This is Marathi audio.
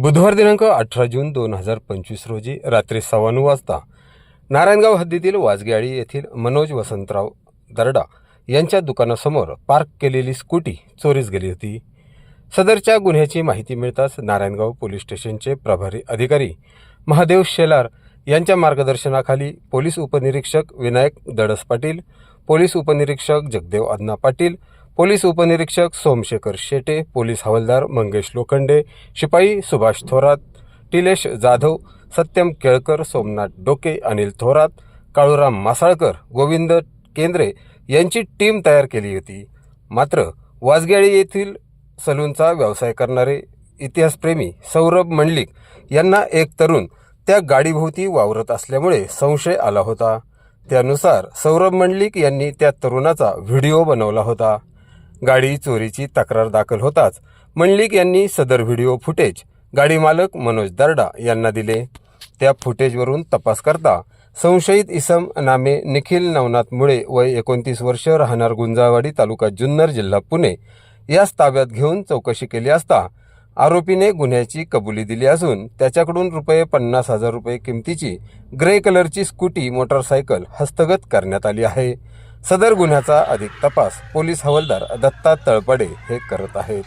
बुधवार दिनांक अठरा जून दोन हजार पंचवीस रोजी रात्री सव्वा नऊ वाजता नारायणगाव हद्दीतील वाजग्याळी येथील मनोज वसंतराव दरडा यांच्या दुकानासमोर पार्क केलेली स्कूटी चोरीस गेली होती. सदरच्या गुन्ह्याची माहिती मिळताच नारायणगाव पोलीस स्टेशनचे प्रभारी अधिकारी महादेव शेलार यांच्या मार्गदर्शनाखाली पोलीस उपनिरीक्षक विनायक दडस पाटील पोलीस उपनिरीक्षक जगदेव अण्णा पाटील पोलीस उपनिरीक्षक सोमशेखर शेटे पोलीस हवालदार मंगेश लोखंडे शिपाई सुभाष थोरात टिलेश जाधव सत्यम केळकर सोमनाथ डोके अनिल थोरात काळूराम मासाळकर गोविंद केंद्रे यांची टीम तयार केली होती. मात्र वाजगेळी येथील सलूनचा व्यवसाय करणारे इतिहासप्रेमी सौरभ मंडलिक यांना एक तरुण त्या गाडीभोवती वावरत असल्यामुळे संशय आला होता. त्यानुसार सौरभ मंडलिक यांनी त्या तरुणाचा व्हिडिओ बनवला होता. गाडी चोरीची तक्रार दाखल होताच मंडलिक यांनी सदर व्हिडिओ फुटेज गाडी मालक मनोज दर्डा यांना दिले. त्या फुटेजवरून तपास करता संशयित इसम नामे निखिल नवनाथ मुळे वय एकोणतीस वर्ष राहणार गुंजाळवाडी तालुका जुन्नर जिल्हा पुणे. यास ताब्यात घेऊन चौकशी केली असता आरोपीने गुन्ह्याची कबुली दिली असून त्याच्याकडून रुपये पन्नास हजार रुपये किमतीची ग्रे कलरची स्कूटी मोटरसायकल हस्तगत करण्यात आली आहे. सदर गुन्ह्याचा अधिक तपास पोलीस हवालदार दत्ता तळपडे हे करत आहेत.